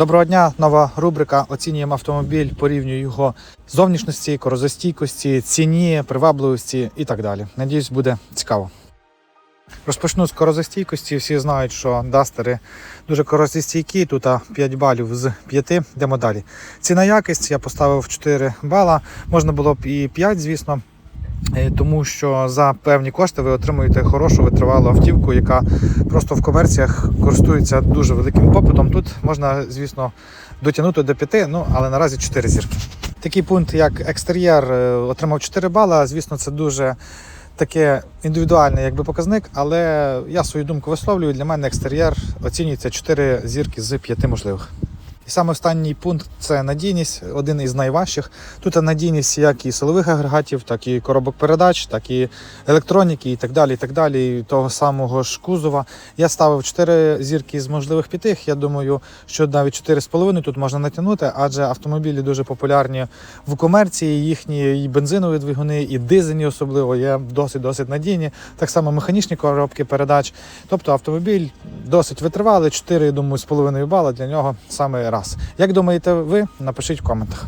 Доброго дня, нова рубрика. Оцінюємо автомобіль, порівнюю його зовнішності, корозостійкості, ціні, привабливості і так далі. Надіюсь, буде цікаво. Розпочну з корозостійкості. Всі знають, що дастери дуже корозостійкі. Тут 5 балів з 5. Йдемо далі. Ціна якість я поставив 4 бала. Можна було б і 5, звісно. Е, Тому що за певні кошти ви отримуєте хорошу витривалу автівку, яка просто в комерціях користується дуже великим попитом. Тут можна, звісно, дотягнути до 5, ну але наразі 4 зірки. Такий пункт, як екстер'єр, е, отримав 4 бала. Звісно, це дуже таке індивідуальний якби, показник, але я свою думку висловлюю. Для мене екстер'єр оцінюється 4 зірки з 5 можливих. І саме останній пункт це надійність, один із найважчих. Тут надійність як і силових агрегатів, так і коробок передач, так і електроніки, і так далі. І так далі, і того самого ж кузова. Я ставив 4 зірки з можливих п'ятих. Я думаю, що навіть 4,5 тут можна натягнути, адже автомобілі дуже популярні в комерції. Їхні і бензинові двигуни, і дизельні особливо є досить досить надійні. Так само механічні коробки передач. Тобто автомобіль досить витривалий. 4, я думаю, з половиною бала для нього саме раз. Як думаєте ви? Напишіть в коментах.